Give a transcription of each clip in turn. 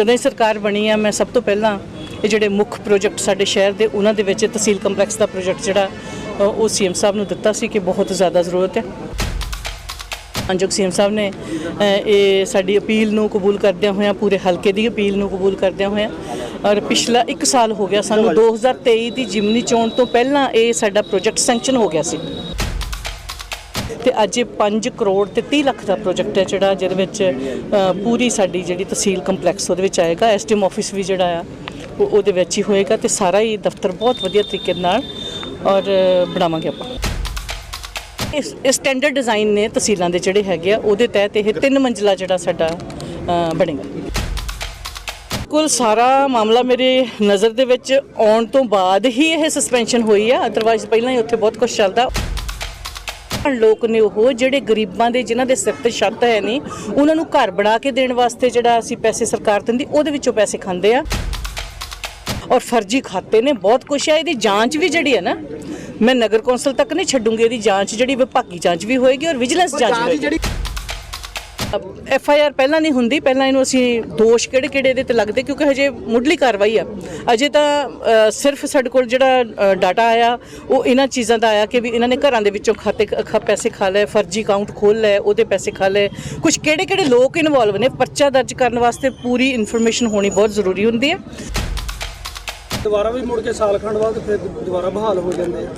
ਜਦੋਂ ਇਹ ਸਰਕਾਰ ਬਣੀ ਆ ਮੈਂ ਸਭ ਤੋਂ ਪਹਿਲਾਂ ਇਹ ਜਿਹੜੇ ਮੁੱਖ ਪ੍ਰੋਜੈਕਟ ਸਾਡੇ ਸ਼ਹਿਰ ਦੇ ਉਹਨਾਂ ਦੇ ਵਿੱਚ ਤਹਿਸੀਲ ਕੰਪਲੈਕਸ ਦਾ ਪ੍ਰੋਜੈਕਟ ਜਿਹੜਾ ਅ, ਉਹ ਸੀਐਮ ਸਾਹਿਬ ਨੂੰ ਦਿੱਤਾ ਸੀ ਕਿ ਬਹੁਤ ਜ਼ਿਆਦਾ ਜ਼ਰੂਰਤ ਹੈ। ਅੰਜੋਗ ਸੀਐਮ ਸਾਹਿਬ ਨੇ ਇਹ ਸਾਡੀ ਅਪੀਲ ਨੂੰ ਕਬੂਲ ਕਰਦਿਆਂ ਹੋਇਆਂ ਪੂਰੇ ਹਲਕੇ ਦੀ ਅਪੀਲ ਨੂੰ ਕਬੂਲ ਕਰਦਿਆਂ ਹੋਇਆਂ ਔਰ ਪਿਛਲਾ 1 ਸਾਲ ਹੋ ਗਿਆ ਸਾਨੂੰ 2023 ਦੀ ਜਿਮਨੀ ਚੋਣ ਤੋਂ ਪਹਿਲਾਂ ਇਹ ਸਾਡਾ ਪ੍ਰੋਜੈਕਟ ਸੈਂਕਸ਼ਨ ਹੋ ਗਿਆ ਸੀ। ਤੇ ਅੱਜ ਇਹ 5 ਕਰੋੜ ਤੇ 30 ਲੱਖ ਦਾ ਪ੍ਰੋਜੈਕਟ ਹੈ ਜਿਹੜਾ, ਜਿਹਦੇ ਵਿੱਚ ਪੂਰੀ ਸਾਡੀ ਜਿਹੜੀ ਤਹਿਸੀਲ ਕੰਪਲੈਕਸ ਉਹਦੇ ਵਿੱਚ ਆਏਗਾ। ਐਸਡੀਐਮ ਆਫਿਸ ਵੀ ਜਿਹੜਾ ਆ, ਉਹ ਉਹਦੇ ਵਿੱਚ ਹੀ ਹੋਏਗਾ ਤੇ ਸਾਰਾ ਹੀ ਦਫ਼ਤਰ ਬਹੁਤ ਵਧੀਆ ਤਰੀਕੇ ਨਾਲ ਔਰ ਬਣਾਵਾਂਗੇ ਆਪਾਂ। ਇਸ ਇਸ ਸਟੈਂਡਰਡ ਡਿਜ਼ਾਈਨ ਨੇ ਤਹਿਸੀਲਾਂ ਦੇ ਜਿਹੜੇ ਹੈਗੇ ਆ, ਉਹਦੇ ਤਹਿਤ ਇਹ ਤਿੰਨ ਮੰਜ਼ਲਾ ਜਿਹੜਾ ਸਾਡਾ ਬਣੇਗਾ। ਕੁੱਲ ਸਾਰਾ ਮਾਮਲਾ ਮੇਰੇ ਨਜ਼ਰ ਦੇ ਵਿੱਚ ਆਉਣ ਤੋਂ ਬਾਅਦ ਹੀ ਇਹ ਸਸਪੈਂਸ਼ਨ ਹੋਈ ਆ। ਅਦਰਵਾਈਜ਼ ਪਹਿਲਾਂ ਹੀ ਉੱਥੇ ਬਹੁਤ ਕੁਝ ਚੱਲਦਾ। ਲੋਕ ਨੇ ਉਹ ਜਿਹੜੇ ਗਰੀਬਾਂ ਦੇ ਜਿਨ੍ਹਾਂ ਦੇ ਸਿਰ ਤੇ ਛੱਤ ਹੈ ਨਹੀਂ ਉਹਨਾਂ ਨੂੰ ਘਰ ਬਣਾ ਕੇ ਦੇਣ ਵਾਸਤੇ ਜਿਹੜਾ ਅਸੀਂ ਪੈਸੇ ਸਰਕਾਰ ਦਿੰਦੀ ਉਹਦੇ ਵਿੱਚੋਂ ਪੈਸੇ ਖਾਂਦੇ ਆ। ਔਰ ਫਰਜ਼ੀ ਖਾਤੇ ਨੇ ਬਹੁਤ ਕੁਛ ਹੈ ਇਹਦੀ ਜਾਂਚ ਵੀ ਜਿਹੜੀ ਹੈ ਨਾ ਮੈਂ ਨਗਰ ਕੌਂਸਲ ਤੱਕ ਨਹੀਂ ਛੱਡੂੰਗੀ ਇਹਦੀ ਜਾਂਚ ਜਿਹੜੀ ਵਿਭਾਗੀ ਜਾਂਚ ਵੀ ਹੋਏਗੀ ਔਰ ਵਿਜੀਲੈਂਸ ਜਾਂਚ ਵੀ ਹੋਏਗੀ। ਐਫ ਆਈ ਆਰ ਪਹਿਲਾਂ ਨਹੀਂ ਹੁੰਦੀ, ਪਹਿਲਾਂ ਇਹਨੂੰ ਅਸੀਂ ਦੋਸ਼ ਕਿਹੜੇ ਕਿਹੜੇ ਇਹਦੇ ਤੇ ਲੱਗਦੇ, ਕਿਉਂਕਿ ਹਜੇ ਮੁੱਢਲੀ ਕਾਰਵਾਈ ਆ। ਅਜੇ ਤਾਂ ਸਿਰਫ ਸਾਡੇ ਕੋਲ ਜਿਹੜਾ ਡਾਟਾ ਆਇਆ, ਉਹ ਇਹਨਾਂ ਚੀਜ਼ਾਂ ਦਾ ਆਇਆ ਕਿ ਵੀ ਇਹਨਾਂ ਨੇ ਘਰਾਂ ਦੇ ਵਿੱਚੋਂ ਖਾਤੇ, ਖ- ਪੈਸੇ ਖਾ ਲਏ, ਫਰਜ਼ੀ ਅਕਾਊਂਟ ਖੋਲ ਲਏ, ਉਹਦੇ ਪੈਸੇ ਖਾ ਲਏ। ਕੁਝ ਕਿਹੜੇ ਕਿਹੜੇ ਲੋਕ ਇਨਵੋਲਵ ਨੇ, ਪਰਚਾ ਦਰਜ ਕਰਨ ਵਾਸਤੇ ਪੂਰੀ ਇਨਫੋਰਮੇਸ਼ਨ ਹੋਣੀ ਬਹੁਤ ਜ਼ਰੂਰੀ ਹੁੰਦੀ ਹੈ। ਦੁਬਾਰਾ ਵੀ ਮੁੜ ਕੇ ਸਾਲ ਖੰਡ ਬਾਅਦ ਫਿਰ ਦੁਬਾਰਾ ਬਹਾਲ ਹੋ ਜਾਂਦੇ ਆ।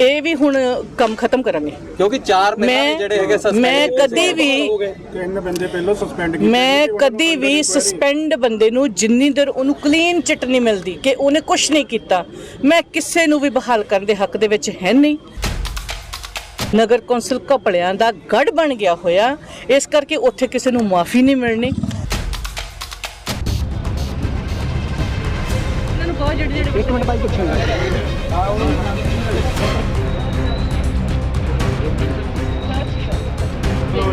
ਇਹ ਵੀ ਹੁਣ ਕੰਮ ਖਤਮ ਕਰਾਂਗੇ। ਕਿਉਂਕਿ ਚਾਰ ਪਹਿਲਾਂ ਮੈਂ ਵੀ ਜਿਹੜੇ ਹੈਗੇ suspend ਮੈਂ ਹੋ ਗਏ ਕਦੀ ਵੀ ਤਿੰਨ ਬੰਦੇ ਪਹਿਲਾਂ ਸਸਪੈਂਡ ਮੈਂ ਕਦੀ ਵੀ ਸਸਪੈਂਡ ਬੰਦੇ ਨੂੰ ਜਿੰਨੀ ਦੇਰ ਉਹਨੂੰ ਕਲੀਨ ਚਿੱਟ ਨਹੀਂ ਮਿਲਦੀ ਕਿ ਉਹਨੇ ਕੁਝ ਨਹੀਂ ਕੀਤਾ ਮੈਂ ਕਿਸੇ ਨੂੰ ਵੀ ਬਹਾਲ ਕਰਨ ਦੇ ਹੱਕ ਦੇ ਵਿੱਚ ਹੈ ਨਹੀਂ। ਨਗਰ ਕੌਂਸਲ ਘਪਲਿਆਂ ਦਾ ਗੜ ਬਣ ਗਿਆ ਹੋਇਆ ਇਸ ਕਰਕੇ ਉੱਥੇ ਕਿਸੇ ਨੂੰ ਮਾਫੀ ਨਹੀਂ ਮਿਲਣੀ। ਇਹਨਾਂ ਨੂੰ ਬਹੁਤ ਜਿਹੜੇ ਜਿਹੜੇ ਇੱਕ ਮਿੰਟ ਬਾਈ ਪੁੱਛਾਂਗਾ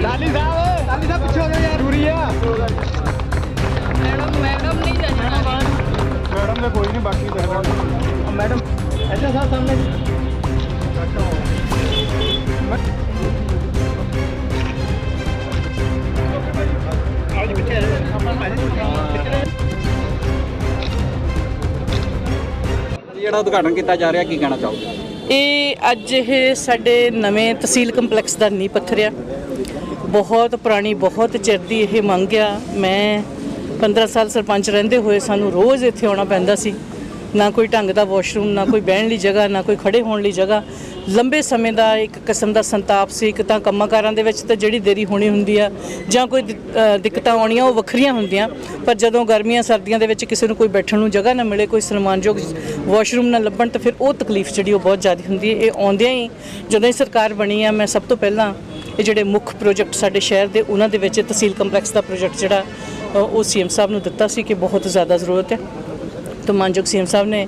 ਲਾਲੀ ਸਾਹਿਬ ਲਾਲੀ ਸਾਹਿਬ ਪਿੱਛੇ ਹੋ ਜਾਓ ਯਾਰ ਜ਼ਰੂਰੀ ਆ। ਮੈਡਮ ਮੈਡਮ ਨਹੀਂ ਜਾਣਾ। ਮੈਡਮ ਦਾ ਕੋਈ ਨਹੀਂ ਬਾਕੀ ਤਾਂ ਮੈਡਮ ਐਸਾ ਸਾਹਿਬ ਸਾਹਮਣੇ। ਜਿਹੜਾ ਉਦਘਾਟਨ ਕੀਤਾ ਜਾ ਰਿਹਾ ਕੀ ਕਹਿਣਾ ਚਾਹੋਗੇ? ਇਹ ਅੱਜ ਇਹ ਸਾਡੇ ਨਵੇਂ ਤਹਿਸੀਲ ਕੰਪਲੈਕਸ ਦਾ ਨੀਂਹ ਪੱਥਰ ਆ ਬਹੁਤ ਪੁਰਾਣੀ, ਬਹੁਤ ਚਿਰ ਦੀ ਇਹ ਮੰਗ ਆ। ਮੈਂ 15 ਸਾਲ ਸਰਪੰਚ ਰਹਿੰਦੇ ਹੋਏ ਸਾਨੂੰ ਰੋਜ਼ ਇੱਥੇ ਆਉਣਾ ਪੈਂਦਾ ਸੀ। ਨਾ ਕੋਈ ਢੰਗ ਦਾ ਵਾਸ਼ਰੂਮ ਨਾ ਕੋਈ ਬਹਿਣ ਲਈ ਜਗ੍ਹਾ ਨਾ ਕੋਈ ਖੜੇ ਹੋਣ ਲਈ ਜਗ੍ਹਾ। ਲੰਬੇ ਸਮੇਂ ਦਾ ਇੱਕ ਕਿਸਮ ਦਾ ਸੰਤਾਪ ਸੀ ਇੱਕ ਤਾਂ ਕੰਮਾਂ-ਕਾਰਾਂ ਦੇ ਵਿੱਚ ਤਾਂ ਜਿਹੜੀ ਦੇਰੀ ਹੋਣੀ ਹੁੰਦੀ ਆ ਜਾਂ ਕੋਈ ਦਿੱਕਤਾਂ ਆਉਣੀਆਂ ਉਹ ਵੱਖਰੀਆਂ ਹੁੰਦੀਆਂ। ਪਰ ਜਦੋਂ ਗਰਮੀਆਂ ਸਰਦੀਆਂ ਦੇ ਵਿੱਚ ਕਿਸੇ ਨੂੰ ਕੋਈ ਬੈਠਣ ਨੂੰ ਜਗ੍ਹਾ ਨਾ ਮਿਲੇ ਕੋਈ ਸਨਮਾਨਯੋਗ ਵਾਸ਼ਰੂਮ ਨਾ ਲੱਭਣ ਤਾਂ ਫਿਰ ਉਹ ਤਕਲੀਫ ਜਿਹੜੀ ਉਹ ਬਹੁਤ ਜ਼ਿਆਦਾ ਹੁੰਦੀ ਹੈ। ਇਹ ਆਉਂਦਿਆਂ ਹੀ ਜਦੋਂ ਹੀ ਸਰਕਾਰ ਬਣੀ ਆ ਮੈਂ ਸਭ ਤੋਂ ਪਹਿਲਾਂ ਇਹ ਜਿਹੜੇ ਮੁੱਖ ਪ੍ਰੋਜੈਕਟ ਸਾਡੇ ਸ਼ਹਿਰ ਦੇ ਉਹਨਾਂ ਦੇ ਵਿੱਚ ਤਹਿਸੀਲ ਕੰਪਲੈਕਸ ਦਾ ਪ੍ਰੋਜੈਕਟ ਜਿਹੜਾ ਅ, ਉਹ ਸੀਐਮ ਸਾਹਿਬ ਨੂੰ ਦਿੱਤਾ ਸੀ ਕਿ ਬਹੁਤ ਜ਼ਿਆਦਾ ਜ਼ਰੂਰਤ ਹੈ। ਤੋਂ ਮਾਨਯੋਗ ਸੀਐਮ ਸਾਹਿਬ ਨੇ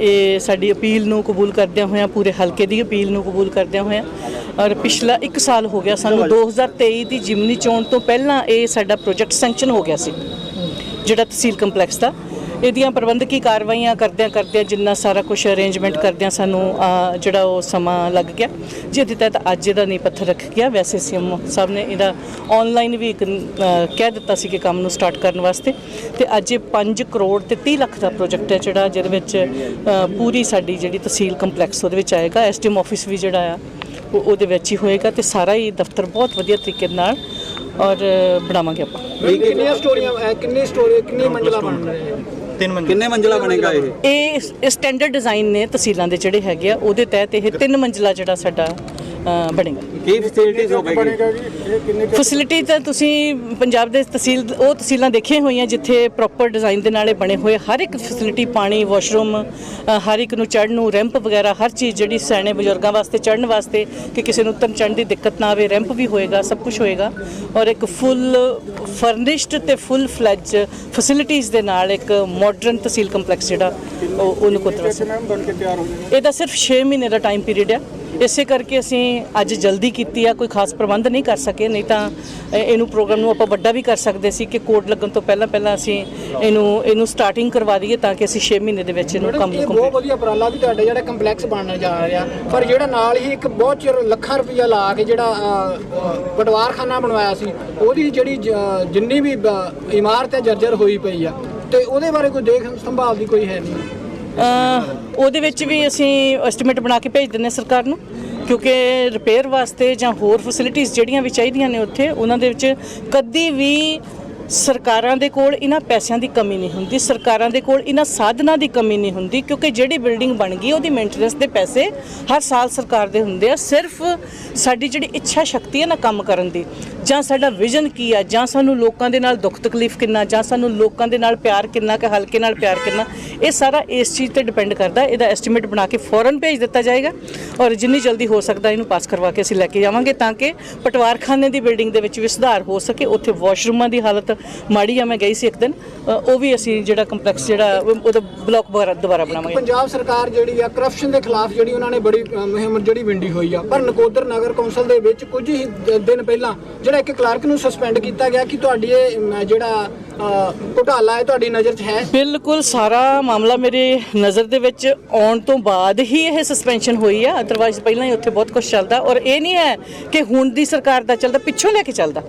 ਇਹ ਸਾਡੀ ਅਪੀਲ ਨੂੰ ਕਬੂਲ ਕਰਦਿਆਂ ਹੋਇਆਂ ਪੂਰੇ ਹਲਕੇ ਦੀ ਅਪੀਲ ਨੂੰ ਕਬੂਲ ਕਰਦਿਆਂ ਹੋਇਆਂ ਔਰ ਪਿਛਲਾ 1 ਸਾਲ ਹੋ ਗਿਆ ਸਾਨੂੰ 2023 ਦੀ ਜਿਮਨੀ ਚੋਣ ਤੋਂ ਪਹਿਲਾਂ ਇਹ ਸਾਡਾ ਪ੍ਰੋਜੈਕਟ ਸੈਂਕਸ਼ਨ ਹੋ ਗਿਆ ਸੀ ਜਿਹੜਾ ਤਹਿਸੀਲ ਕੰਪਲੈਕਸ ਦਾ। ਇਹਦੀਆਂ ਪ੍ਰਬੰਧਕੀ ਕਾਰਵਾਈਆਂ ਕਰਦਿਆਂ ਕਰਦਿਆਂ ਜਿੰਨਾ ਸਾਰਾ ਕੁਝ ਅਰੇਂਜਮੈਂਟ ਕਰਦਿਆਂ ਸਾਨੂੰ ਜਿਹੜਾ ਉਹ ਸਮਾਂ ਲੱਗ ਗਿਆ। ਜਿਹਦੇ ਤਹਿਤ ਅੱਜ ਇਹਦਾ ਨੀਂਹ ਪੱਥਰ ਰੱਖ ਗਿਆ। ਵੈਸੇ ਸੀਐਮ ਸਾਹਿਬ ਨੇ ਇਹਦਾ ਆਨਲਾਈਨ ਵੀ ਇੱਕ ਕਹਿ ਦਿੱਤਾ ਸੀ ਕਿ ਕੰਮ ਨੂੰ ਸਟਾਰਟ ਕਰਨ ਵਾਸਤੇ। ਤੇ ਅੱਜ ਇਹ 5 ਕਰੋੜ ਤੇ 30 ਲੱਖ ਦਾ ਪ੍ਰੋਜੈਕਟ ਹੈ ਜਿਹੜਾ ਜਿਹਦੇ ਵਿੱਚ ਪੂਰੀ ਸਾਡੀ ਜਿਹੜੀ ਤਹਿਸੀਲ ਕੰਪਲੈਕਸ ਉਹਦੇ ਵਿੱਚ ਆਏਗਾ। ਐਸਡੀਐਮ ਆਫਿਸ ਵੀ ਜਿਹੜਾ ਆ ਉਹ ਉਹਦੇ ਵਿੱਚ ਹੀ ਹੋਏਗਾ ਤੇ ਸਾਰਾ ਹੀ ਦਫ਼ਤਰ ਬਹੁਤ ਵਧੀਆ ਤਰੀਕੇ ਨਾਲ ਔਰ ਬਣਾਵਾਂਗੇ ਆਪਾਂ। ਕਿੰਨੀਆਂ ਸਟੋਰੀਆਂ ਕਿੰਨੀ ਸਟੋਰੀ ਕਿੰਨੀ ਮੰਜ਼ਲਾ ਬਣ ਰਹੇ ਆ ਕਿੰਨੇ ਮੰਜ਼ਲਾ ਬਣੇਗਾ ਇਹ? ਇਹ ਇਹ ਸਟੈਂਡਰਡ ਡਿਜ਼ਾਈਨ ਨੇ ਤਹਿਸੀਲਾਂ ਦੇ ਜਿਹੜੇ ਹੈਗੇ ਆ ਉਹਦੇ ਤਹਿਤ ਇਹ ਤਿੰਨ ਮੰਜ਼ਲਾ ਜਿਹੜਾ ਸਾਡਾ ਅ, ਬਣੇਗਾ। ਕੀ ਫੈਸਿਲਿਟੀਜ਼ ਜੀ? ਇਹ ਕਿੰਨੇ ਫੈਸਿਲਿਟੀ ਤਾਂ ਤੁਸੀਂ ਪੰਜਾਬ ਦੇ ਤਹਿਸੀਲ ਉਹ ਤਹਿਸੀਲਾਂ ਦੇਖੀਆਂ ਹੋਈਆਂ ਜਿੱਥੇ ਪ੍ਰੋਪਰ ਡਿਜ਼ਾਈਨ ਦੇ ਨਾਲੇ ਬਣੇ ਹੋਏ ਹਰ ਇੱਕ ਫੈਸਿਲਿਟੀ ਪਾਣੀ ਵਾਸ਼ਰੂਮ ਅ, ਹਰ ਇੱਕ ਨੂੰ ਚੜ੍ਹਨ ਨੂੰ ਰੈਂਪ ਵਗੈਰਾ ਹਰ ਚੀਜ਼ ਜਿਹੜੀ ਸਿਆਣੇ ਬਜ਼ੁਰਗਾਂ ਵਾਸਤੇ ਚੜ੍ਹਨ ਵਾਸਤੇ ਕਿ ਕਿਸੇ ਨੂੰ ਉਤਰਨ ਚੜ੍ਹਨ ਦੀ ਦਿੱਕਤ ਨਾ ਆਵੇ ਰੈਂਪ ਵੀ ਹੋਏਗਾ ਸਭ ਕੁਝ ਹੋਏਗਾ। ਔਰ ਇੱਕ ਫੁੱਲ ਫਰਨਿਸ਼ਡ ਤੇ ਫੁੱਲ ਫਲੈਜ ਫੈਸਿਲਿਟੀਆਂ ਦੇ ਨਾਲ ਇੱਕ ਮਾਡਰਨ ਤਹਿਸੀਲ ਕੰਪਲੈਕਸ ਜਿਹੜਾ ਉਹ ਉਹਨੂੰ ਕੋਤਰਾ ਮੈਮ ਬਣ ਕੇ ਤਿਆਰ ਹੋ ਜਾਣਗੇ ਇਹਦਾ ਸਿਰਫ 6 ਮਹੀਨੇ ਦਾ ਟਾਈਮ ਪੀਰੀਅਡ ਆ। ਇਸੇ ਕਰਕੇ ਅਸੀਂ ਅੱਜ ਜਲਦੀ ਕੀਤੀ ਆ ਕੋਈ ਖਾਸ ਪ੍ਰਬੰਧ ਨਹੀਂ ਕਰ ਸਕੇ ਨਹੀਂ ਤਾਂ ਇਹ- ਇਹਨੂੰ ਪ੍ਰੋਗਰਾਮ ਨੂੰ ਆਪਾਂ ਵੱਡਾ ਵੀ ਕਰ ਸਕਦੇ ਸੀ ਕਿ ਕੋਡ ਲੱਗਣ ਤੋਂ ਪਹਿਲਾਂ ਪਹਿਲਾਂ ਅਸੀਂ ਇਹਨੂੰ ਇਹਨੂੰ ਸਟਾਰਟਿੰਗ ਕਰਵਾ ਦਈਏ ਤਾਂ ਕਿ ਅਸੀਂ 6 ਮਹੀਨੇ ਦੇ ਵਿੱਚ ਇਹਨੂੰ ਕੰਮ ਬਹੁਤ ਵਧੀਆ ਉਪਰਾਲਾ ਵੀ ਤੁਹਾਡੇ ਜਿਹੜਾ ਕੰਪਲੈਕਸ ਬਣਨ ਜਾ ਰਿਹਾ ਪਰ ਜਿਹੜਾ ਨਾਲ ਹੀ ਇੱਕ ਬਹੁਤ ਚਿਰ ਲੱਖਾਂ ਰੁਪਈਆ ਲਾ ਕੇ ਜਿਹੜਾ ਪਟਵਾਰਖਾਨਾ ਬਣਵਾਇਆ ਸੀ ਉਹਦੀ ਜਿਹੜੀ ਜਿੰਨੀ ਵੀ ਇਮਾਰਤ ਹੈ ਜਰਜਰ ਹੋਈ ਪਈ ਆ ਤੇ ਉਹਦੇ ਬਾਰੇ ਕੋਈ ਦੇਖ ਸੰਭਾਲ ਦੀ ਕੋਈ ਹੈ ਨਹੀਂ। ਉਹਦੇ ਵਿੱਚ ਵੀ ਅਸੀਂ ਐਸਟੀਮੇਟ ਬਣਾ ਕੇ ਭੇਜ ਦਿੰਨੇ ਸਰਕਾਰ ਨੂੰ। ਕਿਉਂਕਿ ਰਿਪੇਅਰ ਵਾਸਤੇ ਜਾਂ ਹੋਰ ਫੈਸਿਲਿਟੀਆਂ ਜਿਹੜੀਆਂ ਵੀ ਚਾਹੀਦੀਆਂ ਨੇ ਉੱਥੇ, ਉਹਨਾਂ ਦੇ ਵਿੱਚ ਕਦੀ ਵੀ ਸਰਕਾਰਾਂ ਦੇ ਕੋਲ ਇਹਨਾਂ ਪੈਸਿਆਂ ਦੀ ਕਮੀ ਨਹੀਂ ਹੁੰਦੀ। ਸਰਕਾਰਾਂ ਦੇ ਕੋਲ ਇਹਨਾਂ ਸਾਧਨਾਂ ਦੀ ਕਮੀ ਨਹੀਂ ਹੁੰਦੀ, ਕਿਉਂਕਿ ਜਿਹੜੀ ਬਿਲਡਿੰਗ ਬਣ ਗਈ, ਉਹਦੀ ਮੇਨਟੇਨੈਂਸ ਦੇ ਪੈਸੇ ਹਰ ਸਾਲ ਸਰਕਾਰ ਦੇ ਹੁੰਦੇ ਆ। ਸਿਰਫ ਸਾਡੀ ਜਿਹੜੀ ਇੱਛਾ ਸ਼ਕਤੀ ਹੈ ਨਾ ਕੰਮ ਕਰਨ ਦੀ ਜਾਂ ਸਾਡਾ ਵਿਜ਼ਨ ਕੀ ਆ? ਜਾਂ ਸਾਨੂੰ ਲੋਕਾਂ ਦੇ ਨਾਲ ਦੁੱਖ ਤਕਲੀਫ ਕਿੰਨਾ? ਜਾਂ ਸਾਨੂੰ ਲੋਕਾਂ ਦੇ ਨਾਲ ਪਿਆਰ ਕਿੰਨਾ ਕਿ ਹਲਕੇ ਨਾਲ ਪਿਆਰ ਕਿੰਨਾ? ਇਹ ਸਾਰਾ ਇਸ ਚੀਜ਼ ਤੇ ਡਿਪੈਂਡ ਕਰਦਾ। ਇਹਦਾ ਐਸਟੀਮੇਟ ਬਣਾ ਕੇ ਫੌਰਨ ਭੇਜ ਦਿੱਤਾ ਜਾਏਗਾ ਔਰ ਜਿੰਨੀ ਜਲਦੀ ਹੋ ਸਕਦਾ ਇਹਨੂੰ ਪਾਸ ਕਰਵਾ ਕੇ ਅਸੀਂ ਲੈ ਕੇ ਜਾਵਾਂਗੇ ਤਾਂ ਕਿ ਪਟਵਾਰਖਾਨੇ ਦੀ ਬਿਲਡਿੰਗ ਦੇ ਵਿੱਚ ਵੀ ਸੁਧਾਰ ਹੋ ਸਕੇ। ਉੱਥੇ ਵਾਸ਼ਰੂਮਾਂ ਦੀ ਹਾਲਤ ਮਾੜੀ ਆ ਮੈਂ ਗਈ ਸੀ ਇੱਕ ਦਿਨ। ਉਹ ਵੀ ਅਸੀਂ ਜਿਹੜਾ ਕੰਪਲੈਕਸ ਜਿਹੜਾ ਉਹ- ਉਹਦਾ ਬਲਾਕ ਦੁਬਾਰਾ ਦੁਬਾਰਾ ਬਣਾਵਾਂਗੇ। ਪੰਜਾਬ ਸਰਕਾਰ ਜਿਹੜੀ ਆ ਕਰਪਸ਼ਨ ਦੇ ਖਿਲਾਫ ਜਿਹੜੀ ਉਹਨਾਂ ਨੇ ਬੜੀ ਮੁਹਿੰਮ ਜਿਹੜੀ ਵਿੰਡੀ ਹੋਈ ਆ ਪਰ ਨਕੋਦਰ ਨਗਰ ਕੌਂਸਲ ਦੇ ਵਿੱਚ ਕੁਝ ਹੀ ਦਿਨ ਪਹਿਲਾਂ ਜਿਹੜਾ ਇੱਕ ਕਲਰਕ ਨੂੰ ਸਸਪੈਂਡ ਕੀਤਾ ਗਿਆ ਕਿ ਤੁਹਾਡੀ ਇਹ ਜਿਹੜਾ ਘੁਟਾਲਾ ਹੈ, ਤੁਹਾਡੀ ਨਜ਼ਰ 'ਚ ਹੈ? ਬਿਲਕੁਲ ਸਾਰਾ ਮਾਮਲਾ ਮੇਰੇ ਨਜ਼ਰ ਦੇ ਵਿੱਚ ਆਉਣ ਤੋਂ ਬਾਅਦ ਹੀ ਇਹ ਸਸਪੈਂਸ਼ਨ ਹੋਈ ਆ। ਅਦਰਵਾਈਜ਼ ਪਹਿਲਾਂ ਹੀ ਉੱਥੇ ਬਹੁਤ ਕੁਝ ਚੱਲਦਾ ਔਰ ਇਹ ਨਹੀਂ ਹੈ ਕਿ ਹੁਣ ਦੀ ਸਰਕਾਰ ਦਾ ਚੱਲਦਾ, ਪਿੱਛੋਂ ਲੈ ਕੇ ਚੱਲਦਾ।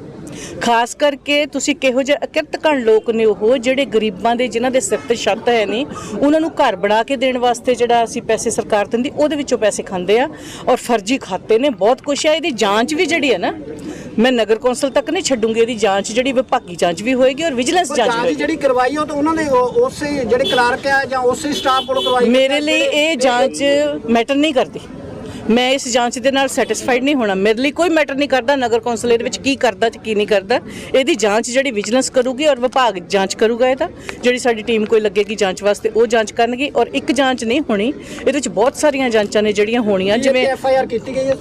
ਖਾਸ ਕਰਕੇ ਤੁਸੀਂ ਕਿਹੋ ਜਿਹੇ ਅਕਿਰਤਕਣ ਲੋਕ ਨੇ ਉਹ ਜਿਹੜੇ ਗਰੀਬਾਂ ਦੇ ਜਿਨ੍ਹਾਂ ਦੇ ਸਿਰ ਤੇ ਛੱਤ ਹੈ ਨਹੀਂ ਉਹਨਾਂ ਨੂੰ ਘਰ ਬਣਾ ਕੇ ਦੇਣ ਵਾਸਤੇ ਜਿਹੜਾ ਅਸੀਂ ਪੈਸੇ ਸਰਕਾਰ ਦਿੰਦੀ ਉਹਦੇ ਵਿੱਚੋਂ ਪੈਸੇ ਖਾਂਦੇ ਆ ਔਰ ਫਰਜ਼ੀ ਖਾਤੇ ਨੇ ਬਹੁਤ ਕੁਛ ਹੈ ਇਹਦੀ ਜਾਂਚ ਵੀ ਜਿਹੜੀ ਹੈ ਨਾ ਮੈਂ ਨਗਰ ਕੌਂਸਲ ਤੱਕ ਨਹੀਂ ਛੱਡੂੰਗੀ ਇਹਦੀ ਜਾਂਚ ਜਿਹੜੀ ਵਿਭਾਗੀ ਜਾਂਚ ਵੀ ਹੋਏਗੀ ਔਰ ਵਿਜੀਲੈਂਸ ਜਾਂਚ ਹੋਏਗੀ। ਜਿਹੜੀ ਕਰਵਾਈ ਉਹ ਤਾਂ ਉਹਨਾਂ ਨੇ ਉਸੇ ਜਿਹੜੇ ਕਲਰਕ ਆ ਜਾਂ ਉਸੇ ਸਟਾਫ ਕੋਲੋਂ ਕਰਵਾਈ ਮੇਰੇ ਲਈ ਇਹ ਜਾਂਚ ਮੈਟਰ ਨਹੀਂ ਕਰਦੀ। ਮੈਂ ਇਸ ਜਾਂਚ ਦੇ ਨਾਲ ਸੈਟੀਸਫਾਈਡ ਨਹੀਂ ਹੋਣਾ। ਮੇਰੇ ਲਈ ਕੋਈ ਮੈਟਰ ਨਹੀਂ ਕਰਦਾ ਨਗਰ ਕੌਂਸਲ ਇਹਦੇ ਵਿੱਚ ਕੀ ਕਰਦਾ ਤੇ ਕੀ ਨਹੀਂ ਕਰਦਾ। ਇਹਦੀ ਜਾਂਚ ਜਿਹੜੀ ਵਿਜੀਲੈਂਸ ਕਰੂਗੀ ਔਰ ਵਿਭਾਗ ਜਾਂਚ ਕਰੂਗਾ ਇਹਦਾ। ਜਿਹੜੀ ਸਾਡੀ ਟੀਮ ਕੋਈ ਲੱਗੇਗੀ ਜਾਂਚ ਵਾਸਤੇ ਉਹ ਜਾਂਚ ਕਰਨਗੀ ਔਰ ਇੱਕ ਜਾਂਚ ਨਹੀਂ ਹੋਣੀ। ਇਹਦੇ ਵਿੱਚ ਬਹੁਤ ਸਾਰੀਆਂ ਜਾਂਚਾਂ ਨੇ ਜਿਹੜੀਆਂ ਹੋਣੀਆਂ ਜਿਵੇਂ ਐਫ ਆਈ ਆਰ ਕੀਤੀ ਗਈ ਹੈ?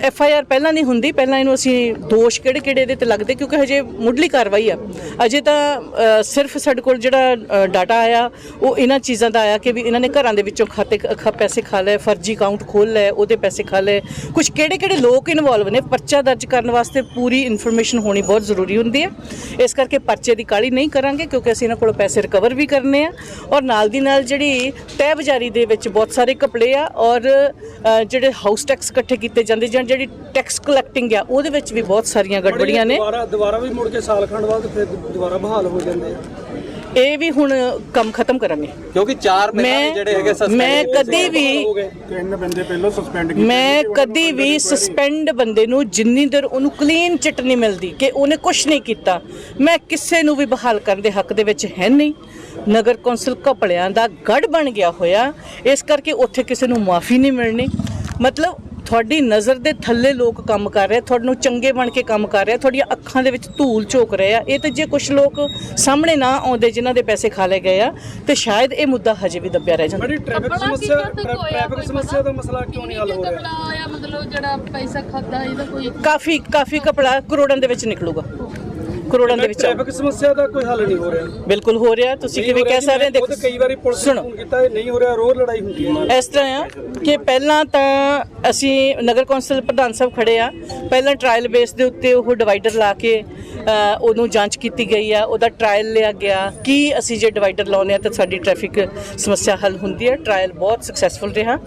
ਐਫ ਆਈ ਆਰ ਪਹਿਲਾਂ ਨਹੀਂ ਹੁੰਦੀ ਪਹਿਲਾਂ ਇਹਨੂੰ ਅਸੀਂ ਦੋਸ਼ ਕਿਹੜੇ ਕਿਹੜੇ ਇਹਦੇ ਤੇ ਲੱਗਦੇ ਕਿਉਂਕਿ ਹਜੇ ਮੁੱਢਲੀ ਕਾਰਵਾਈ ਆ। ਅਜੇ ਤਾਂ ਸਿਰਫ ਸਾਡੇ ਕੋਲ ਜਿਹੜਾ ਡਾਟਾ ਆਇਆ ਉਹ ਇਹਨਾਂ ਚੀਜ਼ਾਂ ਦਾ ਆਇਆ ਕਿ ਵੀ ਇਹਨਾਂ ਨੇ ਘਰਾਂ ਦੇ ਵਿੱਚੋਂ ਖਾਤੇ ਖ- ਪੈਸੇ ਖਾ ਲਏ ਫਰਜ਼ੀ ਅਕਾਊਂਟ ਖੋਲ ਲਏ। ਉਹਦੇ ਪੈਸੇ ਖਾ ਲਏ। ਕੁਝ ਕਿਹੜੇ ਕਿਹੜੇ ਲੋਕ ਇਨਵੋਲਵ ਨੇ ਪਰਚਾ ਦਰਜ ਕਰਨ ਵਾਸਤੇ ਪੂਰੀ ਇਨਫੋਰਮੇਸ਼ਨ ਹੋਣੀ ਬਹੁਤ ਜ਼ਰੂਰੀ ਹੁੰਦੀ ਹੈ। ਇਸ ਕਰਕੇ ਪਰਚੇ ਦੀ ਕਾਲੀ ਨਹੀਂ ਕਰਾਂਗੇ ਕਿਉਂਕਿ ਅਸੀਂ ਇਹਨਾਂ ਕੋਲੋਂ ਪੈਸੇ ਰਿਕਵਰ ਵੀ ਕਰਨੇ ਆ। ਔਰ ਨਾਲ ਦੀ ਨਾਲ ਜਿਹੜੀ ਤਹਿ ਬਜ਼ਾਰੀ ਦੇ ਵਿੱਚ ਬਹੁਤ ਸਾਰੇ ਘਪਲੇ ਆ ਔਰ ਜਿਹੜੇ ਹਾਊਸ ਟੈਕਸ ਇਕੱਠੇ ਕੀਤੇ ਜਾਂਦੇ ਜਾਂ ਜਿਹੜੀ ਟੈਕਸ ਕਲੈਕਟਿੰਗ ਆ ਉਹਦੇ ਵਿੱਚ ਵੀ ਬਹੁਤ ਸਾਰੀਆਂ ਗੜਬੜੀਆਂ ਨੇ। ਦੁਬਾਰਾ ਦੁਬਾਰਾ ਵੀ ਮੁੜ ਕੇ ਸਾਲ ਖੰਡ ਬਾਅਦ ਫਿਰ ਦੁਬਾਰਾ ਬਹਾਲ ਹੋ ਜਾਂਦੇ ਆ। ਇਹ ਵੀ ਹੁਣ ਕੰਮ ਖਤਮ ਕਰਾਂਗੇ ਕਿਉਂਕਿ ਚਾਰ ਪਹਿਲਾਂ ਵੀ ਜਿਹੜੇ ਹੈਗੇ ਮੈਂ ਕਦੀ ਵੀ ਹੋ ਗਏ। ਤਿੰਨ ਬੰਦੇ ਪਹਿਲਾਂ ਸਸਪੈਂਡ ਕੀਤੇ ਮੈਂ ਕਦੀ ਵੀ ਸਸਪੈਂਡ ਬੰਦੇ ਨੂੰ ਜਿੰਨੀ ਦੇਰ ਉਹਨੂੰ ਕਲੀਨ ਚਿੱਟ ਨਹੀਂ ਮਿਲਦੀ ਕਿ ਉਹਨੇ ਕੁਝ ਨਹੀਂ ਕੀਤਾ ਮੈਂ ਕਿਸੇ ਨੂੰ ਵੀ ਬਹਾਲ ਕਰਨ ਦੇ ਹੱਕ ਦੇ ਵਿੱਚ ਹੈ ਨਹੀਂ। ਨਗਰ ਕੌਂਸਲ ਘਪਲਿਆਂ ਦਾ ਗੜ ਬਣ ਗਿਆ ਹੋਇਆ ਇਸ ਕਰਕੇ ਉੱਥੇ ਕਿਸੇ ਨੂੰ ਮਾਫੀ ਨਹੀਂ ਮਿਲਣੀ। ਮਤਲਬ ਤੁਹਾਡੀ ਨਜ਼ਰ ਦੇ ਥੱਲੇ ਲੋਕ ਕੰਮ ਕਰ ਰਹੇ ਤੁਹਾਨੂੰ ਚੰਗੇ ਬਣ ਕੇ ਕੰਮ ਕਰ ਰਹੇ ਤੁਹਾਡੀਆਂ ਅੱਖਾਂ ਦੇ ਵਿੱਚ ਧੂਲ ਝੋਕ ਰਹੇ ਆ। ਇਹ ਤੇ ਜੇ ਕੁਝ ਲੋਕ ਸਾਹਮਣੇ ਨਾ ਆਉਂਦੇ ਜਿਨ੍ਹਾਂ ਦੇ ਪੈਸੇ ਖਾ ਲਏ ਗਏ ਆ ਤੇ ਸ਼ਾਇਦ ਇਹ ਮੁੱਦਾ ਹਜੇ ਵੀ ਦੱਬਿਆ ਰਹਿ ਜਾਂਦਾ। ਬੜੀ ਟ੍ਰੈਫਿਕ ਸਮੱਸਿਆ ਟ੍ਰੈਫਿਕ ਸਮੱਸਿਆ ਦਾ ਮਸਲਾ ਕਿਉਂ ਨਹੀਂ ਹੱਲ ਹੋ ਰਿਹਾ? ਕਪੜਾ ਆਇਆ ਮਤਲਬ ਜਿਹੜਾ ਪੈਸਾ ਖਾਦਾ ਇਹਦਾ ਕੋਈ ਕਾਫੀ ਕਾਫੀ ਕਪੜਾ ਕਰੋੜਾਂ ਦੇ ਵਿੱਚ ਨਿਕਲੂਗਾ। ਕਰੋੜਾਂ ਦੇ ਵਿੱਚ। ਟ੍ਰੈਫਿਕ ਸਮੱਸਿਆ ਦਾ ਕੋਈ ਹੱਲ ਨਹੀਂ ਹੋ ਰਿਹਾ। ਬਿਲਕੁਲ ਹੋ ਰਿਹਾ। ਤੁਸੀਂ ਕਿਵੇਂ ਕਹਿ ਸਕਦੇ ਉਹ ਤਾਂ ਕਈ ਵਾਰੀ ਪੁਲਿਸ ਸੁਣੋ। ਨੂੰ ਫੋਨ ਕੀਤਾ ਇਹ ਨਹੀਂ ਹੋ ਰਿਹਾ ਰੋਜ਼ ਲੜਾਈ ਹੁੰਦੀ ਹੈ। ਇਸ ਤਰ੍ਹਾਂ ਆ ਕਿ ਪਹਿਲਾਂ ਤਾਂ ਅਸੀਂ ਨਗਰ ਕੌਂਸਲ ਪ੍ਰਧਾਨ ਸਾਹਿਬ ਖੜੇ ਆ। ਪਹਿਲਾਂ ਟ੍ਰਾਇਲ ਬੇਸ ਦੇ ਉੱਤੇ ਉਹ ਡਿਵਾਈਡਰ ਲਾ ਕੇ ਉਹਨੂੰ ਜਾਂਚ ਕੀਤੀ ਗਈ ਆ, ਉਹਦਾ ਟ੍ਰਾਇਲ ਲਿਆ ਗਿਆ। ਕੀ ਅਸੀਂ ਜੇ ਡਿਵਾਈਡਰ ਲਾਉਂਦੇ ਆ ਤਾਂ ਸਾਡੀ ਟ੍ਰੈਫਿਕ ਸਮੱਸਿਆ ਹੱਲ ਹੁੰਦੀ ਹੈ ਟ੍ਰਾਇਲ ਬਹੁਤ ਸਕਸੈਸਫੁਲ ਰਿਹਾ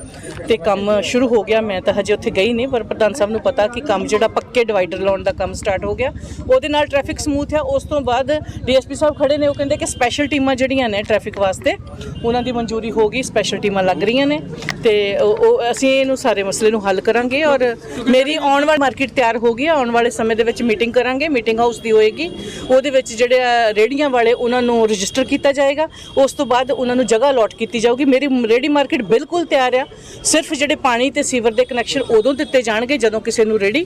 ਤੇ ਕੰਮ ਸ਼ੁਰੂ ਹੋ ਗਿਆ। ਮੈਂ ਤਾਂ ਹਜੇ ਉੱਥੇ ਗਈ ਨਹੀਂ, ਪਰ ਪ੍ਰਧਾਨ ਸਾਹਿਬ ਨੂੰ ਪਤਾ ਕਿ ਕੰਮ ਜਿਹੜਾ ਪੱਕੇ ਡਿਵਾਈਡਰ ਲਾਉਣ ਦਾ ਕੰਮ ਸਟਾਰਟ ਹੋ ਗਿਆ। ਉਹਦੇ ਨਾਲ ਟ੍ਰੈਫਿਕ ਸਮੂਥ ਆ। ਉਸ ਤੋਂ ਬਾਅਦ ਡੀਐਸਪੀ ਸਾਹਿਬ ਖੜੇ ਨੇ, ਉਹ ਕਹਿੰਦੇ ਕਿ ਸਪੈਸ਼ਲ ਟੀਮਾਂ ਜਿਹੜੀਆਂ ਨੇ ਟ੍ਰੈਫਿਕ ਵਾਸਤੇ, ਉਹਨਾਂ ਦੀ ਮਨਜ਼ੂਰੀ ਹੋ ਗਈ। ਸਪੈਸ਼ਲ ਟੀਮਾਂ ਲੱਗ ਰਹੀਆਂ ਨੇ ਤੇ ਉਹ ਅਸੀਂ ਇਹਨੂੰ ਸਾਰੇ ਮਸਲੇ ਨੂੰ ਹੱਲ ਕਰਾਂਗੇ ਔਰ ਮੇਰੀ ਆਉਣ ਵਾਲੀ ਮਾਰਕੀਟ ਤਿਆਰ ਹੋ ਗਈ ਆ। ਆਉਣ ਵਾਲੇ ਸਮੇਂ ਦੇ ਵਿੱਚ ਮੀਟਿੰਗ ਕਰਾਂਗੇ। ਮੀਟਿੰਗ ਹਾਊਸ ਦੀ ਹੋਏਗੀ। ਉਹਦੇ ਵਿੱਚ ਜਿਹੜੇ ਆ ਰੇੜੀਆਂ ਵਾਲੇ ਉਹਨਾਂ ਨੂੰ ਰਜਿਸਟਰ ਕੀਤਾ ਜਾਏਗਾ। ਉਸ ਤੋਂ ਬਾਅਦ ਉਹਨਾਂ ਨੂੰ ਜਗ੍ਹਾ ਅਲਾਟ ਕੀਤੀ ਜਾਊਗੀ। ਮੇਰੀ ਰੇੜੀ ਮਾਰਕੀਟ ਬਿਲਕੁਲ ਤਿਆਰ ਆ। ਸਿਰਫ ਜਿਹੜੇ ਪਾਣੀ ਤੇ ਸੀਵਰ ਦੇ ਕਨੈਕਸ਼ਨ ਉਦੋਂ ਦਿੱਤੇ ਜਾਣਗੇ ਜਦੋਂ ਕਿਸੇ ਨੂੰ ਰੇੜੀ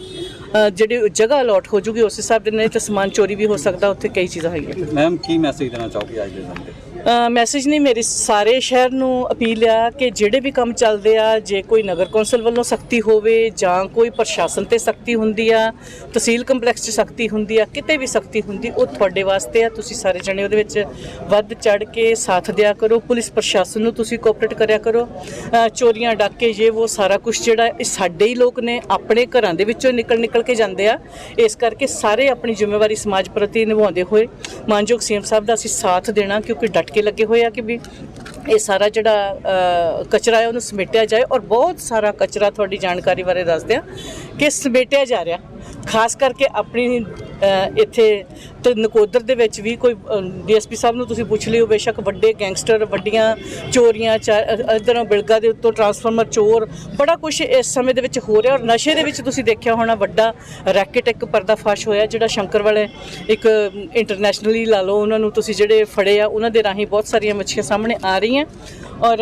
ਜਿਹੜੀ ਜਗ੍ਹਾ ਅਲਾਟ ਹੋ ਜੂਗੀ, ਉਸ ਹਿਸਾਬ ਦੇ ਨਾਲ ਤਾਂ ਸਮਾਨ ਚੋਰੀ ਵੀ ਹੋ ਸਕਦਾ, ਉੱਥੇ ਕਈ ਚੀਜ਼ਾਂ ਹੈਗੀਆਂ। ਮੈਮ ਕੀ ਮੈਸੇਜ ਦੇਣਾ ਚਾਹੋਗੇ ਅੱਜ ਦੇ ਦਿਨ ਮੈਸੇਜ ਨਹੀਂ, ਮੇਰੀ ਸਾਰੇ ਸ਼ਹਿਰ ਨੂੰ ਅਪੀਲ ਆ ਕਿ ਜਿਹੜੇ ਵੀ ਕੰਮ ਚੱਲਦੇ ਆ, ਜੇ ਕੋਈ ਨਗਰ ਕੌਂਸਲ ਵੱਲੋਂ ਸਖਤੀ ਹੋਵੇ ਜਾਂ ਕੋਈ ਪ੍ਰਸ਼ਾਸਨ ਤੇ ਸਖਤੀ ਹੁੰਦੀ ਆ, ਤਹਿਸੀਲ ਕੰਪਲੈਕਸ 'ਚ ਸਖਤੀ ਹੁੰਦੀ ਆ, ਕਿਤੇ ਵੀ ਸਖਤੀ ਹੁੰਦੀ, ਉਹ ਤੁਹਾਡੇ ਵਾਸਤੇ ਆ। ਤੁਸੀਂ ਸਾਰੇ ਜਣੇ ਉਹਦੇ ਵਿੱਚ ਵੱਧ ਚੜ ਕੇ ਸਾਥ ਦਿਆ ਕਰੋ, ਪੁਲਿਸ ਪ੍ਰਸ਼ਾਸਨ ਨੂੰ ਤੁਸੀਂ ਕੋਆਪਰੇਟ ਕਰਿਆ ਕਰੋ। ਚੋਰੀਆਂ, ਡਾਕੇ, ਜੇ ਉਹ ਸਾਰਾ ਕੁਝ ਜਿਹੜਾ ਇਹ ਸਾਡੇ ਹੀ ਲੋਕ ਨੇ, ਆਪਣੇ ਘਰਾਂ ਦੇ ਵਿੱਚੋਂ ਨਿਕਲ ਨਿਕਲ ਕੇ ਜਾਂਦੇ ਆ। ਇਸ ਕਰਕੇ ਸਾਰੇ ਆਪਣੀ ਜ਼ਿੰਮੇਵਾਰੀ ਸਮਾਜ ਪ੍ਰਤੀ ਨਿਭਾਉਂਦੇ ਹੋਏ ਮਾਨਯੋਗ ਸੀਐਮ ਸਾਹਿਬ ਦਾ ਅਸੀਂ ਸਾਥ ਦੇਣਾ, ਕਿਉਂਕਿ ਡਟ ਕੇ ਲੱਗੇ ਹੋਏ ਆ ਕਿ ਵੀ ਇਹ ਸਾਰਾ ਜਿਹੜਾ ਕਚਰਾ ਹੈ ਉਹਨੂੰ ਸਮੇਟਿਆ ਜਾਏ ਔਰ ਬਹੁਤ ਸਾਰਾ ਕਚਰਾ ਤੁਹਾਡੀ ਜਾਣਕਾਰੀ ਬਾਰੇ ਦੱਸਦੇ ਆ ਕਿ ਸਮੇਟਿਆ ਜਾ ਰਿਹਾ। ਖਾਸ ਕਰਕੇ ਆਪਣੀ ਇੱਥੇ ਤੇ ਨਕੋਦਰ ਦੇ ਵਿੱਚ ਵੀ ਕੋਈ ਡੀਐਸਪੀ ਸਾਹਿਬ ਨੂੰ ਤੁਸੀਂ ਪੁੱਛ ਲਿਓ, ਬੇਸ਼ੱਕ ਵੱਡੇ ਗੈਂਗਸਟਰ, ਵੱਡੀਆਂ ਚੋਰੀਆਂ ਇਧਰੋਂ ਬਿਲਗਾ ਦੇ ਉੱਤੋਂ ਟਰਾਂਸਫਾਰਮਰ ਚੋਰ, ਬੜਾ ਕੁਝ ਇਸ ਸਮੇਂ ਦੇ ਵਿੱਚ ਹੋ ਰਿਹਾ ਔਰ ਨਸ਼ੇ ਦੇ ਵਿੱਚ ਤੁਸੀਂ ਦੇਖਿਆ ਹੋਣਾ ਵੱਡਾ ਰੈਕਟ ਇੱਕ ਪਰਦਾਫਾਸ਼ ਹੋਇਆ ਜਿਹੜਾ ਸ਼ੰਕਰ ਵਾਲੇ ਇੱਕ ਇੰਟਰਨੈਸ਼ਨਲੀ ਲਾ ਲਓ, ਉਹਨਾਂ ਨੂੰ ਤੁਸੀਂ ਜਿਹੜੇ ਫੜੇ ਆ, ਉਹਨਾਂ ਦੇ ਰਾਹੀਂ ਬਹੁਤ ਸਾਰੀਆਂ ਮੱਛੀਆਂ ਸਾਹਮਣੇ ਆ ਰਹੀਆਂ ਔਰ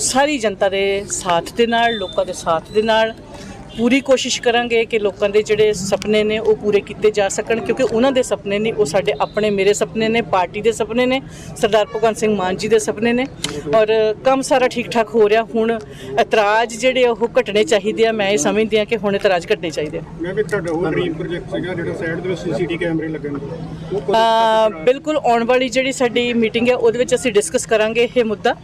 ਸਾਰੀ ਜਨਤਾ ਦੇ ਸਾਥ ਦੇ ਨਾਲ, ਲੋਕਾਂ ਦੇ ਸਾਥ ਦੇ ਨਾਲ ਪੂਰੀ ਕੋਸ਼ਿਸ਼ ਕਰਾਂਗੇ ਕਿ ਲੋਕਾਂ ਦੇ ਜਿਹੜੇ ਸੁਪਨੇ ਨੇ ਉਹ ਪੂਰੇ ਕੀਤੇ ਜਾ ਸਕਣ ਕਿਉਂਕਿ ਉਹਨਾਂ ਦੇ ਸੁਪਨੇ ਨਹੀਂ ਉਹ ਸਾਡੇ ਆਪਣੇ ਮੇਰੇ ਸੁਪਨੇ ਨੇ ਪਾਰਟੀ ਦੇ ਸੁਪਨੇ ਨੇ ਸਰਦਾਰ ਭਗਵੰਤ ਸਿੰਘ ਮਾਨ ਜੀ ਦੇ ਸੁਪਨੇ ਨੇ ਔਰ ਕੰਮ ਸਾਰਾ ਠੀਕ ਠਾਕ ਹੋ ਰਿਹਾ। ਹੁਣ ਇਤਰਾਜ਼ ਜਿਹੜੇ ਉਹ ਘਟਣੇ ਚਾਹੀਦੇ ਆ। ਮੈਂ ਇਹ ਸਮਝਦੀ ਆ ਕਿ ਹੁਣ ਇਤਰਾਜ਼ ਘਟਣੇ ਚਾਹੀਦੇ ਆ। ਮੈਂ ਵੀ ਤੁਹਾਡਾ ਉਹ ਡ੍ਰੀਮ ਪ੍ਰੋਜੈਕਟ ਸੀਗਾ ਜਿਹੜਾ ਸਾਈਡ ਦੇ ਵਿੱਚ ਸੀਸੀਟੀ ਕੈਮਰੇ ਲੱਗਣ ਬਿਲਕੁਲ ਆਉਣ ਵਾਲੀ ਜਿਹੜੀ ਸਾਡੀ ਮੀਟਿੰਗ ਹੈ ਉਹਦੇ ਵਿੱਚ ਅਸੀਂ ਡਿਸਕਸ ਕਰਾਂਗੇ ਇਹ ਮੁੱਦਾ।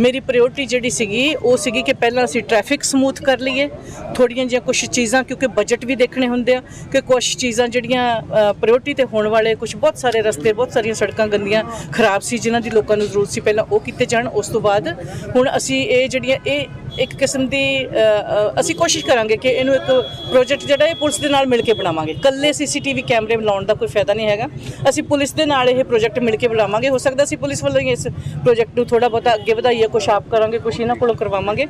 ਮੇਰੀ ਪ੍ਰਾਇੋਰਟੀ ਜਿਹੜੀ ਸੀਗੀ, ਉਹ ਸੀਗੀ ਕਿ ਪਹਿਲਾਂ ਅਸੀਂ ਟ੍ਰੈਫਿਕ ਸਮੂਥ ਕਰ ਲਈਏ ਥੋੜੀਆਂ ਜਿਹੀਆਂ ਕੁਝ ਚੀਜ਼ਾਂ, ਕਿਉਂਕਿ ਬਜਟ ਵੀ ਦੇਖਣੇ ਹੁੰਦੇ ਆ, ਕਿ ਕੁਝ ਚੀਜ਼ਾਂ ਜਿਹੜੀਆਂ ਪ੍ਰਾਇੋਰਟੀ ਤੇ ਹੋਣ ਵਾਲੇ ਕੁਝ ਬਹੁਤ ਸਾਰੇ ਰਸਤੇ, ਬਹੁਤ ਸਾਰੀਆਂ ਸੜਕਾਂ ਗੰਦੀਆਂ, ਖਰਾਬ ਸੀ, ਜਿਨ੍ਹਾਂ ਦੀ ਲੋਕਾਂ ਨੂੰ ਜ਼ਰੂਰਤ ਸੀ ਪਹਿਲਾਂ ਉਹ ਕੀਤੇ ਜਾਣ, ਉਸ ਤੋਂ ਬਾਅਦ ਹੁਣ ਅਸੀਂ ਇਹ ਜਿਹੜੀਆਂ, ਇਹ ਇੱਕ ਕਿਸਮ ਦੀ ਅਸੀਂ ਕੋਸ਼ਿਸ਼ ਕਰਾਂਗੇ ਕਿ ਇਹਨੂੰ ਇੱਕ ਪ੍ਰੋਜੈਕਟ ਜਿਹੜਾ ਇਹ ਪੁਲਿਸ ਦੇ ਨਾਲ ਮਿਲ ਕੇ ਬਣਾਵਾਂਗੇ। ਕੱਲੇ ਸੀਸੀਟੀਵੀ ਕੈਮਰੇ ਲਾਉਣ ਦਾ ਕੋਈ ਫਾਇਦਾ ਨਹੀਂ ਹੈਗਾ। ਅਸੀਂ ਪੁਲਿਸ ਦੇ ਨਾਲ ਇਹ ਪ੍ਰੋਜੈਕਟ ਮਿਲ ਕੇ ਬਣਾਵਾਂਗੇ। ਹੋ ਸਕਦਾ ਅਸੀਂ ਪੁਲਿਸ ਵੱਲੋਂ ਹੀ ਇਸ ਪ੍ਰੋਜੈਕਟ ਨੂੰ ਥੋੜਾ ਬਹੁਤਾ ਅੱਗੇ ਵਧਾਈਏ ਕੁਛ ਆਪ ਕਰਾਂਗੇ ਕੁਛ ਇਹਨਾਂ ਕੋਲੋਂ ਕਰਵਾਵਾਂਗੇ।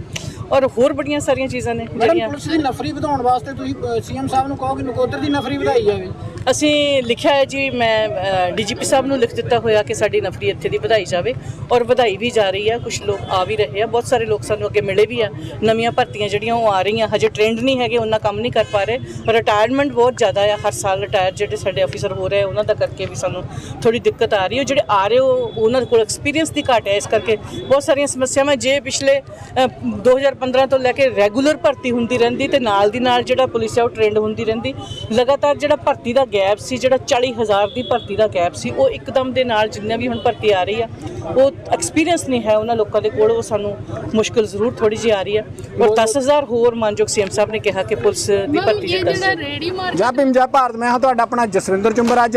ਔਰ ਹੋਰ ਬੜੀਆਂ ਸਾਰੀਆਂ ਚੀਜ਼ਾਂ ਨੇ ਜਿਹੜੀਆਂ ਪੁਲਿਸ ਦੀ ਨਫਰੀ ਵਧਾਉਣ ਵਾਸਤੇ ਤੁਸੀਂ ਸੀਐਮ ਸਾਹਿਬ ਨੂੰ ਕਹੋ ਕਿ ਨਕੋਦਰ ਦੀ ਨਫਰੀ ਵਧਾਈ ਜਾਵੇ। ਅਸੀਂ ਲਿਖਿਆ ਹੈ ਜੀ ਮੈਂ ਡੀਜੀਪੀ ਸਾਹਿਬ ਨੂੰ ਲਿਖ ਦਿੱਤਾ ਹੋਇਆ ਕਿ ਸਾਡੀ ਨਫਰੀ ਇੱਥੇ ਦੀ ਵਧਾਈ ਜਾਵੇ ਔਰ ਵਧਾਈ ਵੀ ਜਾ ਰਹੀ ਹੈ। ਕੁਝ ਲੋਕ ਆ ਵੀ ਰਹੇ ਆ ਬਹੁਤ ਸਾਰੇ ਲੋਕ ਸਾਨੂੰ ਅੱਗੇ ਮਿਲੇ ਵੀ ਆ। ਨਵੀਆਂ ਭਰਤੀਆਂ ਜਿਹੜੀਆਂ ਉਹ ਆ ਰਹੀਆਂ ਹਜੇ ਟ੍ਰੈਂਡ ਨਹੀਂ ਹੈਗੇ ਉਹਨਾਂ ਕੰਮ ਨਹੀਂ ਕਰ ਪਾ ਰਹੇ। ਪਰ ਰਿਟਾਇਰਮੈਂਟ ਬਹੁਤ ਜ਼ਿਆਦਾ ਆ ਹਰ ਸਾਲ ਰਿਟਾਇਰ ਜਿਹੜੇ ਸਾਡੇ ਅਫੀਸਰ ਹੋ ਰਹੇ ਉਹਨਾਂ ਦਾ ਕਰਕੇ ਵੀ ਸਾਨੂੰ ਥੋੜੀ ਦਿੱਕਤ ਆ ਰਹੀ ਹੈ। ਜਿਹੜੇ ਆ ਰਹੇ ਉਹ ਉਹਨਾਂ ਕੋਲ ਐਕਸਪੀਰੀਅੰਸ ਦੀ ਘਾਟ ਹੈ। ਇਸ ਕਰਕੇ ਬਹੁਤ ਸਾਰੀਆਂ ਸਮੱਸਿਆਵਾਂ ਜੇ ਪਿਛਲੇ ਅ, 2015 ਤੋਂ ਲੈ ਕੇ ਰੈਗੂਲਰ ਭਰਤੀ ਹੁੰਦੀ ਰਹਿੰਦੀ ਤੇ ਨਾਲ ਦੀ ਨਾਲ ਜਿਹੜਾ ਪੁਲਿਸ ਆ ਉਹ ਟ੍ਰੈਂਡ ਹੁੰਦੀ ਰਹਿੰਦੀ। ਲਗਾਤਾਰ ਜਿਹੜਾ ਭਰਤੀ ਦਾ ਗੈਪ ਸੀ ਜਿਹੜਾ 40000 ਦੀ ਭਰਤੀ ਦਾ ਗੈਪ ਸੀ ਉਹ ਇੱਕਦਮ ਦੇ ਨਾਲ ਜਿੰਨੇ ਵੀ ਹੁਣ ਭਰਤੀ ਆ ਰਹੀ ਆ ਉਹ ਐਕਸਪੀਰੀਅੰਸ ਨਹੀਂ ਹੈ ਉਹਨਾਂ ਲੋਕਾਂ ਦੇ ਕੋਲ ਉਹ ਸਾਨੂੰ ਮੁਸ਼ਕਲ ਜ਼ਰੂਰ ਥੋੜੀ ਜਿਹੀ ਆ ਰਹੀ ਆ। ਔਰ 10000 ਹੋਰ ਮਾਨਯੋਗ ਸੀਐਮ ਸਾਹਿਬ ਨੇ ਕਿਹਾ ਕਿ ਪੁਲਿਸ ਦੀ ਭਰਤੀ ਇਹ ਜਿਹੜਾ ਜਿਹੜਾ ਰੇੜੀ ਮਾਰ ਜੈ ਭੀਮ ਜੈ ਭਾਰਤ ਮੈਂ ਹਾਂ ਤੁਹਾਡਾ ਆਪਣਾ ਜਸਵਿੰਦਰ ਚੁੰਬਰ ਅੱਜ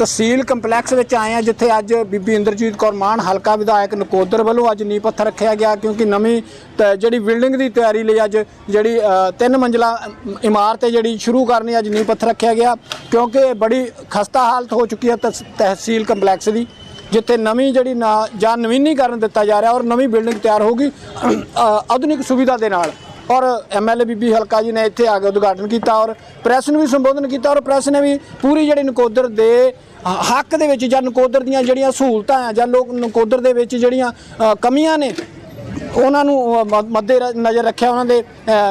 ਤਹਿਸੀਲ ਕੰਪਲੈਕਸ ਵਿੱਚ ਆਏ ਆ ਜਿੱਥੇ ਅੱਜ ਬੀਬੀ ਇੰਦਰਜੀਤ ਕੌਰ ਮਾਨ ਹਲਕਾ ਵਿਧਾਇਕ ਨਕੋਦਰ ਵੱਲੋਂ ਅੱਜ ਨੀਂਹ ਪੱਥਰ ਰੱਖਿਆ ਗਿਆ ਕਿਉਂਕਿ ਨਵੀਂ ਤ- ਜਿਹੜੀ ਬਿਲਡਿੰਗ ਦੀ ਤਿਆਰੀ ਲਈ ਅੱਜ ਜਿਹੜੀ ਤਿੰਨ ਮੰਜ਼ਲਾ ਇਮਾਰਤ ਹੈ ਜਿਹੜੀ ਸ਼ੁਰੂ ਕਰਨੀ ਅੱਜ ਨੀਂਹ ਪੱਥਰ ਰੱਖਿਆ ਗਿਆ ਕਿਉਂਕਿ ਬੜੀ ਖਸਤਾ ਹਾਲਤ ਹੋ ਚੁੱਕੀ ਹੈ ਤਹਿਸ- ਤਹਿਸੀਲ ਕੰਪਲੈਕਸ ਦੀ ਜਿੱਥੇ ਨਵੀਂ ਜਿਹੜੀ ਨਾ ਜਾਂ ਨਵੀਨੀਕਰਨ ਦਿੱਤਾ ਜਾ ਰਿਹਾ ਔਰ ਨਵੀਂ ਬਿਲਡਿੰਗ ਤਿਆਰ ਹੋਊਗੀ ਅ, ਆਧੁਨਿਕ ਸੁਵਿਧਾ ਦੇ ਨਾਲ। ਔਰ ਐਮਐਲਏ ਬੀਬੀ ਹਲਕਾ ਜੀ ਨੇ ਇੱਥੇ ਆ ਕੇ ਉਦਘਾਟਨ ਕੀਤਾ ਔਰ ਪ੍ਰੈਸ ਨੂੰ ਵੀ ਸੰਬੋਧਨ ਕੀਤਾ ਔਰ ਪ੍ਰੈਸ ਨੇ ਵੀ ਪੂਰੀ ਜਿਹੜੀ ਨਕੋਦਰ ਦੇ ਹੱਕ ਦੇ ਵਿੱਚ ਜਾਂ ਨਕੋਦਰ ਦੀਆਂ ਜਿਹੜੀਆਂ ਸਹੂਲਤਾਂ ਆ ਜਾਂ ਲੋਕ ਨਕੋਦਰ ਦੇ ਵਿੱਚ ਜਿਹੜੀਆਂ ਕਮੀਆਂ ਨੇ ਉਹਨਾਂ ਨੂੰ ਮੱਦੇ ਨਜ਼ਰ ਰੱਖਿਆ ਉਹਨਾਂ ਦੇ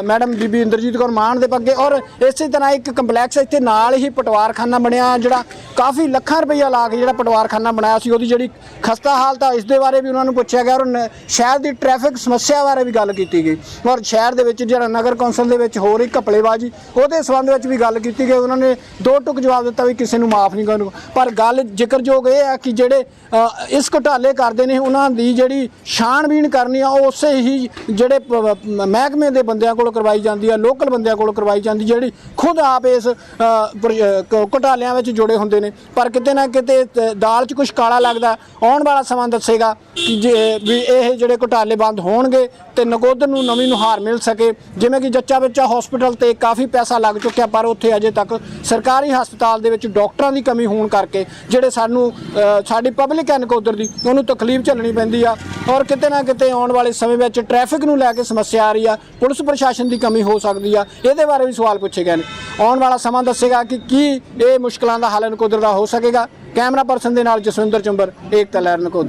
ਮੈਡਮ ਬੀਬੀ ਇੰਦਰਜੀਤ ਕੌਰ ਮਾਨ ਦੇ ਪੱਗੇ ਔਰ ਇਸੇ ਤਰ੍ਹਾਂ ਇੱਕ ਕੰਪਲੈਕਸ ਇੱਥੇ ਨਾਲ ਹੀ ਪਟਵਾਰਖਾਨਾ ਬਣਿਆ ਜਿਹੜਾ ਕਾਫੀ ਲੱਖਾਂ ਰੁਪਈਆ ਲਾ ਕੇ ਜਿਹੜਾ ਪਟਵਾਰਖਾਨਾ ਬਣਾਇਆ ਸੀ, ਉਹਦੀ ਜਿਹੜੀ ਖਸਤਾ ਹਾਲਤ ਆ, ਇਸ ਦੇ ਬਾਰੇ ਵੀ ਉਹਨਾਂ ਨੂੰ ਪੁੱਛਿਆ ਗਿਆ ਔਰ ਨ- ਸ਼ਹਿਰ ਦੀ ਟ੍ਰੈਫਿਕ ਸਮੱਸਿਆ ਬਾਰੇ ਵੀ ਗੱਲ ਕੀਤੀ ਗਈ ਔਰ ਸ਼ਹਿਰ ਦੇ ਵਿੱਚ ਜਿਹੜਾ ਨਗਰ ਕੌਂਸਲ ਦੇ ਵਿੱਚ ਹੋ ਰਹੀ ਘਪਲੇਬਾਜ਼ੀ, ਉਹਦੇ ਸੰਬੰਧ ਵਿੱਚ ਵੀ ਗੱਲ ਕੀਤੀ ਗਈ, ਉਹਨਾਂ ਨੇ ਦੋ ਟੁਕ ਜਵਾਬ ਦਿੱਤਾ ਵੀ ਕਿਸੇ ਨੂੰ ਮਾਫ ਨਹੀਂ ਕਰਨਗੇ ਪਰ ਗੱਲ ਜ਼ਿਕਰਯੋਗ ਇਹ ਆ ਕਿ ਜਿਹੜੇ ਇਸ ਘੁਟਾਲੇ ਕਰਦੇ ਨੇ, ਉਹਨਾਂ ਦੀ ਜਿਹੜੀ ਛਾਣਬੀਣ ਕਰਨੀ ਆ, ਉਹ ਉਸੇ ਹੀ ਜਿਹੜੇ ਮਹਿਕਮੇ ਦੇ ਬੰਦਿਆਂ ਕੋਲ ਕਰਵਾਈ ਜਾਂਦੀ ਆ ਲੋਕਲ ਬੰਦਿਆਂ ਕੋਲ ਕਰਵਾਈ ਜਾਂਦੀ ਜਿਹੜੀ ਖੁਦ ਆਪ ਇਸ ਅ, ਘੁਟਾਲਿਆਂ ਵਿੱਚ ਜੁੜੇ ਹੁੰਦੇ ਨੇ। ਪਰ ਕਿਤੇ ਨਾ ਕਿਤੇ ਦਾਲ 'ਚ ਕੁਝ ਕਾਲਾ ਲੱਗਦਾ ਆਉਣ ਵਾਲਾ ਸਮਾਂ ਦੱਸੇਗਾ ਕਿ ਜੇ ਵੀ ਇਹ ਜਿਹੜੇ ਘੁਟਾਲੇ ਬੰਦ ਹੋਣਗੇ ਤੇ ਨਕੋਦਰ ਨੂੰ ਨਵੀਂ ਨੁਹਾਰ ਮਿਲ ਸਕੇ। ਜਿਵੇਂ ਕਿ ਜੱਚਾ ਬੱਚਾ ਹਸਪੀਟਲ ਤੇ ਕਾਫੀ ਪੈਸਾ ਲੱਗ ਚੁੱਕਿਆ ਪਰ ਉੱਥੇ ਅਜੇ ਤੱਕ ਸਰਕਾਰੀ ਹਸਪਤਾਲ ਦੇ ਵਿੱਚ ਡਾਕਟਰਾਂ ਦੀ ਕਮੀ ਹੋਣ ਕਰਕੇ ਜਿਹੜੇ ਸਾਨੂੰ ਸਾਡੀ ਪਬਲਿਕ ਹੈ ਨਕੋਦਰ ਦੀ ਉਹਨੂੰ ਤਕਲੀਫ ਝੱਲਣੀ ਪੈਂਦੀ ਆ। ਔਰ ਕਿਤੇ ਨਾ ਕਿਤੇ ਆਉਣ ਵਾਲੇ ਸਮੇਂ ਵਿੱਚ ਟ੍ਰੈਫਿਕ ਨੂੰ ਲੈ ਕੇ ਸਮੱਸਿਆ ਆ ਰਹੀ ਆ, ਪੁਲਿਸ ਪ੍ਰਸ਼ਾਸਨ ਦੀ ਕਮੀ ਹੋ ਸਕਦੀ ਆ, ਇਹਦੇ ਬਾਰੇ ਵੀ ਸਵਾਲ ਪੁੱਛੇ ਗਏ ਨੇ। ਆਉਣ ਵਾਲਾ ਸਮਾਂ ਦੱਸੇਗਾ ਕਿ ਕੀ ਇਹ ਮੁਸ਼ਕਲਾਂ ਦਾ ਹੱਲ ਨਕੋਦਰ ਦਾ ਹੋ ਸਕੇਗਾ। ਕੈਮਰਾ ਪਰਸਨ ਦੇ ਨਾਲ ਜਸਵਿੰਦਰ ਚੁੰਬਰ, ਏਕਤਾ ਲਹਿਰ ਨਕੋਦਰ।